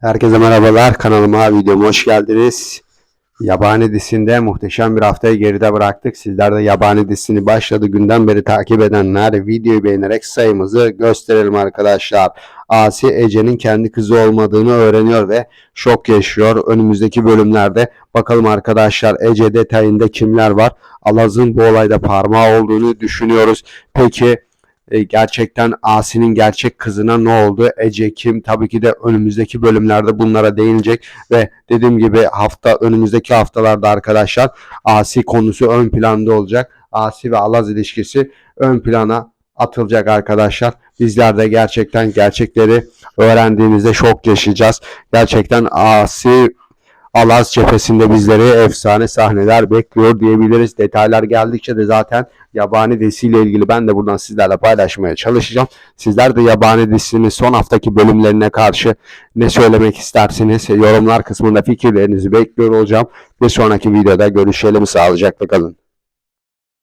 Herkese merhabalar. Kanalıma, videoma hoş geldiniz. Yabani dizisinde muhteşem bir haftayı geride bıraktık. Sizler de Yabani dizisini başladı günden beri takip edenler videoyu beğenerek sayımızı gösterelim arkadaşlar. Asi Ece'nin kendi kızı olmadığını öğreniyor ve şok yaşıyor. Önümüzdeki bölümlerde bakalım arkadaşlar Ece detayında kimler var? Alaz'ın bu olayda parmağı olduğunu düşünüyoruz. Peki e, gerçekten Asi'nin gerçek kızına ne oldu? Ece kim? Tabii ki de önümüzdeki bölümlerde bunlara değinecek ve dediğim gibi hafta önümüzdeki haftalarda arkadaşlar Asi konusu ön planda olacak. Asi ve Alaz ilişkisi ön plana atılacak arkadaşlar. Bizler de gerçekten gerçekleri öğrendiğimizde şok yaşayacağız. Gerçekten Asi Alaz cephesinde bizleri efsane sahneler bekliyor diyebiliriz. Detaylar geldikçe de zaten yabani dizisiyle ilgili ben de buradan sizlerle paylaşmaya çalışacağım. Sizler de yabani dizisinin son haftaki bölümlerine karşı ne söylemek istersiniz? Yorumlar kısmında fikirlerinizi bekliyor olacağım. Bir sonraki videoda görüşelim. Sağlıcakla kalın.